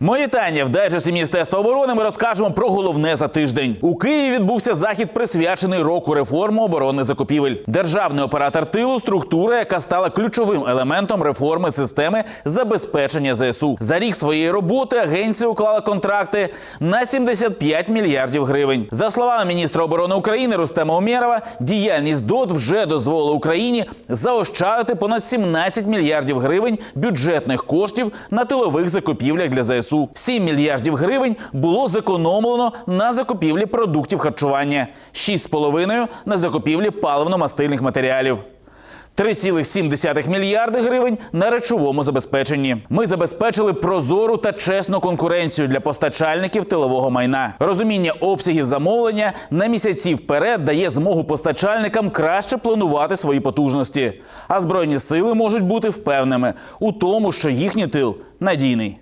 Мої вітання в дайджесті Міністерства оборони. Ми розкажемо про головне за тиждень. У Києві відбувся захід, присвячений року реформи оборонних закупівель. Державний оператор тилу структура, яка стала ключовим елементом реформи системи забезпечення ЗСУ. За рік своєї роботи агенція уклала контракти на 75 мільярдів гривень. За словами міністра оборони України Рустема Умєрова, діяльність ДОТ вже дозволила Україні заощадити понад 17 мільярдів гривень бюджетних коштів на тилових закупівлях для ЗСУ. 7 мільярдів гривень було зекономлено на закупівлі продуктів харчування, 6,5 – на закупівлі паливно-мастильних матеріалів. 3,7 мільярди гривень на речовому забезпеченні. Ми забезпечили прозору та чесну конкуренцію для постачальників тилового майна. Розуміння обсягів замовлення на місяці вперед дає змогу постачальникам краще планувати свої потужності. А збройні сили можуть бути впевненими у тому, що їхній тил надійний.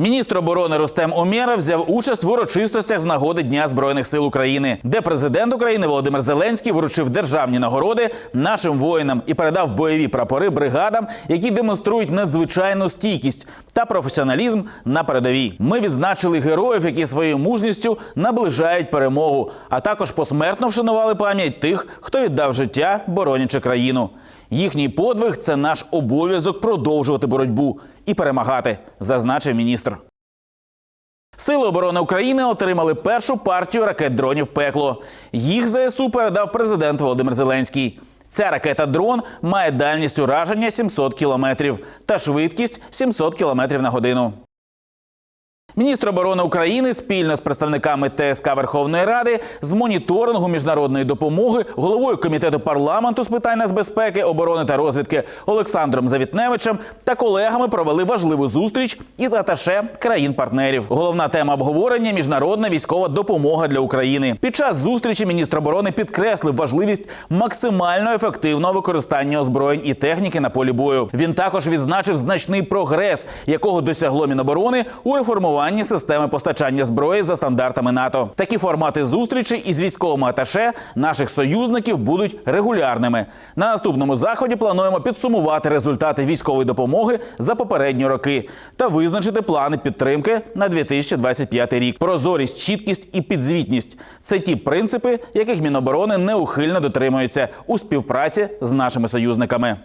Міністр оборони Рустем Омєра взяв участь в урочистостях з нагоди Дня збройних сил України, де президент України Володимир Зеленський вручив державні нагороди нашим воїнам і передав бойові прапори бригадам, які демонструють надзвичайну стійкість та професіоналізм на передовій. Ми відзначили героїв, які своєю мужністю наближають перемогу, а також посмертно вшанували пам'ять тих, хто віддав життя, боронячи країну. Їхній подвиг це наш обов'язок продовжувати боротьбу і перемагати, зазначив міністр. Сили оборони України отримали першу партію ракет дронів пекло. Їх ЗСУ передав президент Володимир Зеленський. Ця ракета дрон має дальність ураження 700 кілометрів та швидкість 700 кілометрів на годину. Міністр оборони України спільно з представниками ТСК Верховної Ради з моніторингу міжнародної допомоги, головою комітету парламенту з питань нацбезпеки, оборони та розвідки Олександром Завітневичем та колегами провели важливу зустріч із аташе країн-партнерів. Головна тема обговорення міжнародна військова допомога для України. Під час зустрічі міністр оборони підкреслив важливість максимально ефективного використання озброєнь і техніки на полі бою. Він також відзначив значний прогрес, якого досягло Міноборони у реформуванні системи постачання зброї за стандартами НАТО. Такі формати зустрічей із військовими аташе наших союзників будуть регулярними. На наступному заході плануємо підсумувати результати військової допомоги за попередні роки та визначити плани підтримки на 2025 рік. Прозорість, чіткість і підзвітність це ті принципи, яких Міноборони неухильно дотримується у співпраці з нашими союзниками.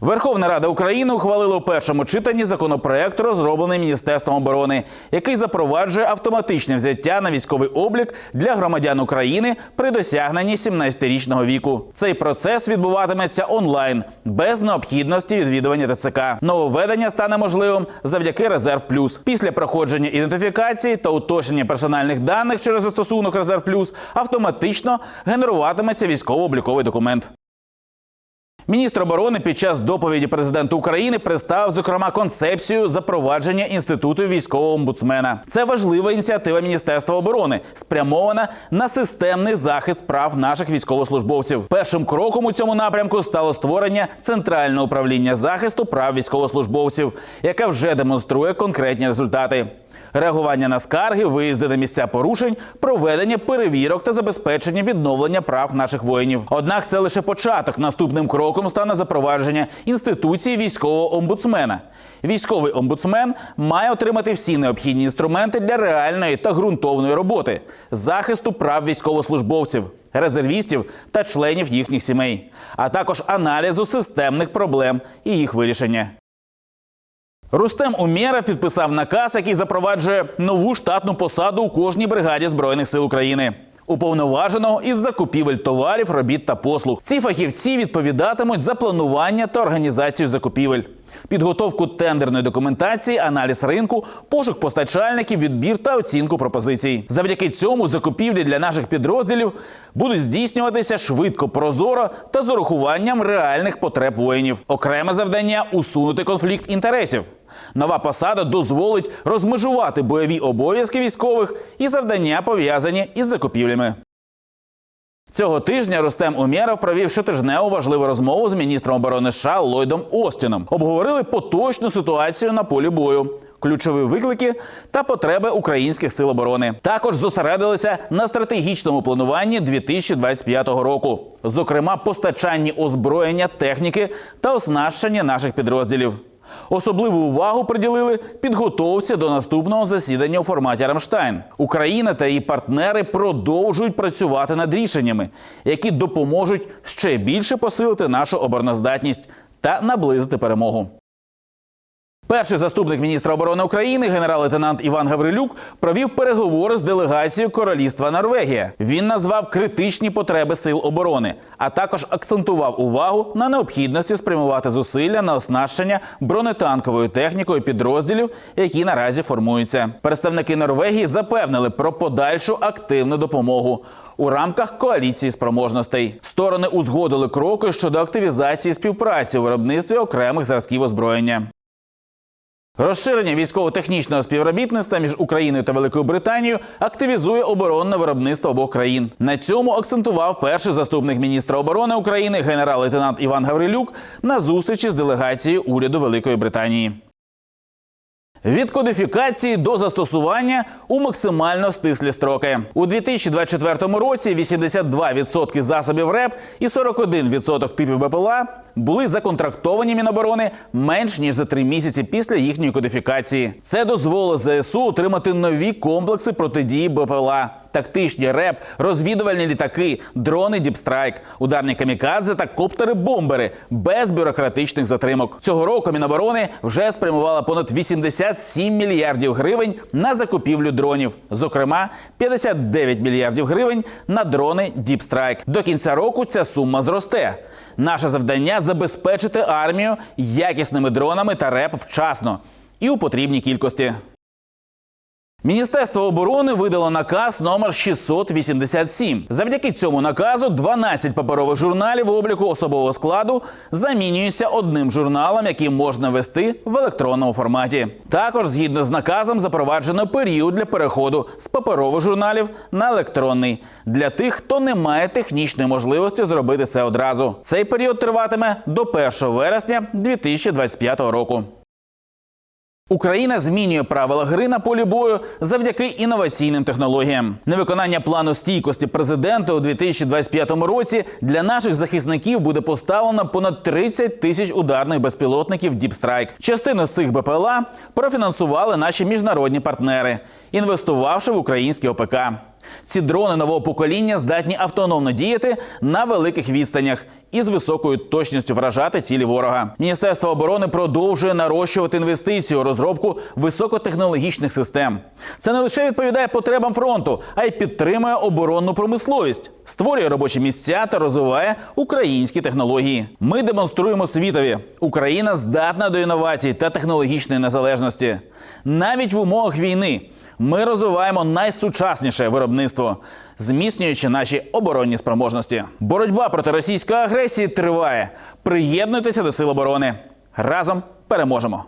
Верховна Рада України ухвалила у першому читанні законопроект, розроблений Міністерством оборони, який запроваджує автоматичне взяття на військовий облік для громадян України при досягненні 17-річного віку. Цей процес відбуватиметься онлайн без необхідності відвідування ТЦК. Нововведення стане можливим завдяки Резерв Плюс. Після проходження ідентифікації та уточнення персональних даних через застосунок Резерв Плюс автоматично генеруватиметься військово-обліковий документ. Міністр оборони під час доповіді президента України представив зокрема концепцію запровадження інституту військового омбудсмена. Це важлива ініціатива Міністерства оборони, спрямована на системний захист прав наших військовослужбовців. Першим кроком у цьому напрямку стало створення центрального управління захисту прав військовослужбовців, яке вже демонструє конкретні результати. Реагування на скарги, виїзди на місця порушень, проведення перевірок та забезпечення відновлення прав наших воїнів. Однак це лише початок. Наступним кроком стане запровадження інституції військового омбудсмена. Військовий омбудсмен має отримати всі необхідні інструменти для реальної та ґрунтовної роботи, захисту прав військовослужбовців. Резервістів та членів їхніх сімей, а також аналізу системних проблем і їх вирішення. Рустем Умєров підписав наказ, який запроваджує нову штатну посаду у кожній бригаді збройних сил України. Уповноваженого із закупівель товарів, робіт та послуг. Ці фахівці відповідатимуть за планування та організацію закупівель, підготовку тендерної документації, аналіз ринку, пошук постачальників, відбір та оцінку пропозицій. Завдяки цьому закупівлі для наших підрозділів будуть здійснюватися швидко, прозоро та з урахуванням реальних потреб воїнів. Окреме завдання усунути конфлікт інтересів. Нова посада дозволить розмежувати бойові обов'язки військових і завдання пов'язані із закупівлями. Цього тижня Рустем Умєров провів щотижневу важливу розмову з міністром оборони США Ллойдом Остіном. Обговорили поточну ситуацію на полі бою. Ключові виклики та потреби українських сил оборони також зосередилися на стратегічному плануванні 2025 року, зокрема постачанні озброєння, техніки та оснащення наших підрозділів. Особливу увагу приділили підготовці до наступного засідання у форматі Рамштайн. Україна та її партнери продовжують працювати над рішеннями, які допоможуть ще більше посилити нашу обороноздатність та наблизити перемогу. Перший заступник міністра оборони України, генерал-лейтенант Іван Гаврилюк, провів переговори з делегацією Королівства Норвегія. Він назвав критичні потреби сил оборони, а також акцентував увагу на необхідності спрямувати зусилля на оснащення бронетанковою технікою підрозділів, які наразі формуються. Представники Норвегії запевнили про подальшу активну допомогу. У рамках коаліції спроможностей сторони узгодили кроки щодо активізації співпраці у виробництві окремих зразків озброєння. Розширення військово-технічного співробітництва між Україною та Великою Британією активізує оборонне виробництво обох країн. На цьому акцентував перший заступник міністра оборони України генерал-лейтенант Іван Гаврилюк на зустрічі з делегацією уряду Великої Британії. Від кодифікації до застосування у максимально стислі строки у 2024 році 82% засобів РЕП і 41% типів БПЛА були законтрактовані Міноборони менш ніж за три місяці після їхньої кодифікації. Це дозволило ЗСУ отримати нові комплекси протидії БПЛА. Тактичні РЕП, розвідувальні літаки, дрони Діпстрайк, ударні камікадзе та коптери-бомбери без бюрократичних затримок. Цього року Міноборони вже спрямувала понад 87 мільярдів гривень на закупівлю дронів, зокрема 59 мільярдів гривень на дрони Діпстрайк. До кінця року ця сума зросте. Наше завдання забезпечити армію якісними дронами та РЕП вчасно і у потрібній кількості. Міністерство оборони видало наказ номер 687. Завдяки цьому наказу 12 паперових журналів обліку особового складу замінюються одним журналом, який можна вести в електронному форматі. Також, згідно з наказом, запроваджено період для переходу з паперових журналів на електронний для тих, хто не має технічної можливості зробити це одразу. Цей період триватиме до 1 вересня 2025 року. Україна змінює правила гри на полі бою завдяки інноваційним технологіям. Невиконання плану стійкості президента у 2025 році для наших захисників буде поставлено понад 30 тисяч ударних безпілотників Діпстрайк. Частину з цих БПЛА профінансували наші міжнародні партнери, інвестувавши в українські ОПК. Ці дрони нового покоління здатні автономно діяти на великих відстанях і з високою точністю вражати цілі ворога. Міністерство оборони продовжує нарощувати інвестиції у розробку високотехнологічних систем. Це не лише відповідає потребам фронту, а й підтримує оборонну промисловість, створює робочі місця та розвиває українські технології. Ми демонструємо світові, Україна здатна до інновацій та технологічної незалежності. Навіть в умовах війни ми розвиваємо найсучасніше виробництво, зміцнюючи наші оборонні спроможності. Боротьба проти російської агресії триває. Приєднуйтеся до сил оборони. Разом переможемо.